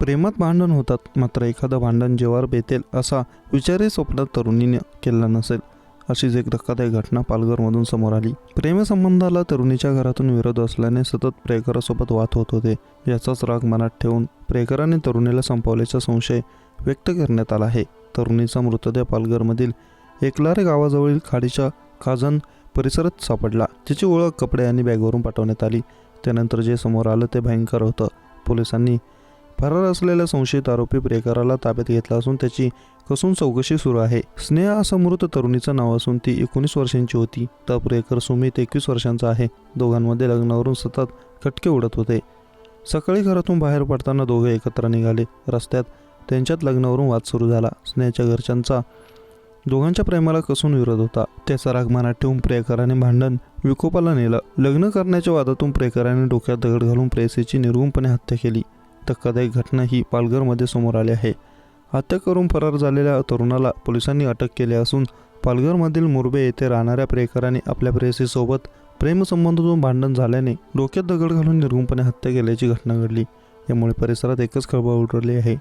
प्रेमात भांडण होतात मात्र एखादं भांडण जेव्हा बेतेल असा विचारही स्वप्नात तरुणीने केला नसेल अशीच एक धक्कादायक घटना पालघरमधून समोर आली. प्रेमसंबंधाला तरुणीच्या घरातून विरोध असल्याने सतत प्रेकरासोबत वाद होत होते याचाच राग मनात ठेवून प्रेकराने तरुणीला संपवल्याचा संशय व्यक्त करण्यात आला आहे. तरुणीचा मृतदेह पालघरमधील एकलारे गावाजवळील खाडीच्या खाजन परिसरात सापडला तिची ओळख कपडे आणि बॅगवरून पाठवण्यात आली. त्यानंतर जे समोर आलं ते भयंकर होतं. पोलिसांनी फरार असलेल्या संशयित आरोपी प्रियकराला ताब्यात घेतला असून त्याची कसून चौकशी सुरू आहे. स्नेहा असं मृत तरुणीचं नाव असून ती एकोणीस वर्षांची होती. तर प्रियकर सुमित एकवीस वर्षांचा आहे. दोघांमध्ये लग्नावरून सतत खटके उडत होते. सकाळी घरातून बाहेर पडताना दोघे एकत्र निघाले. रस्त्यात त्यांच्यात लग्नावरून वाद सुरू झाला. स्नेहाच्या घरच्यांचा दोघांच्या प्रेमाला कसून विरोध होता. त्याचा राग मनात ठेवून प्रियकराने भांडण विकोपाला नेलं. लग्न करण्याच्या वादातून प्रियकराने डोक्यात दगड घालून प्रेयसीची निर्गुणपणे हत्या केली. धक्कादायक घटना ही पालघरमध्ये समोर आली आहे. हत्या करून फरार झालेल्या तरुणाला पोलिसांनी अटक केली असून पालघरमधील मुरबे येथे राहणाऱ्या प्रेकराने आपल्या प्रेयसीसोबत प्रेमसंबंधातून भांडण झाल्याने डोक्यात दगड घालून निर्गुणपणे हत्या केल्याची घटना घडली. यामुळे परिसरात एकच खळबळ उडली आहे.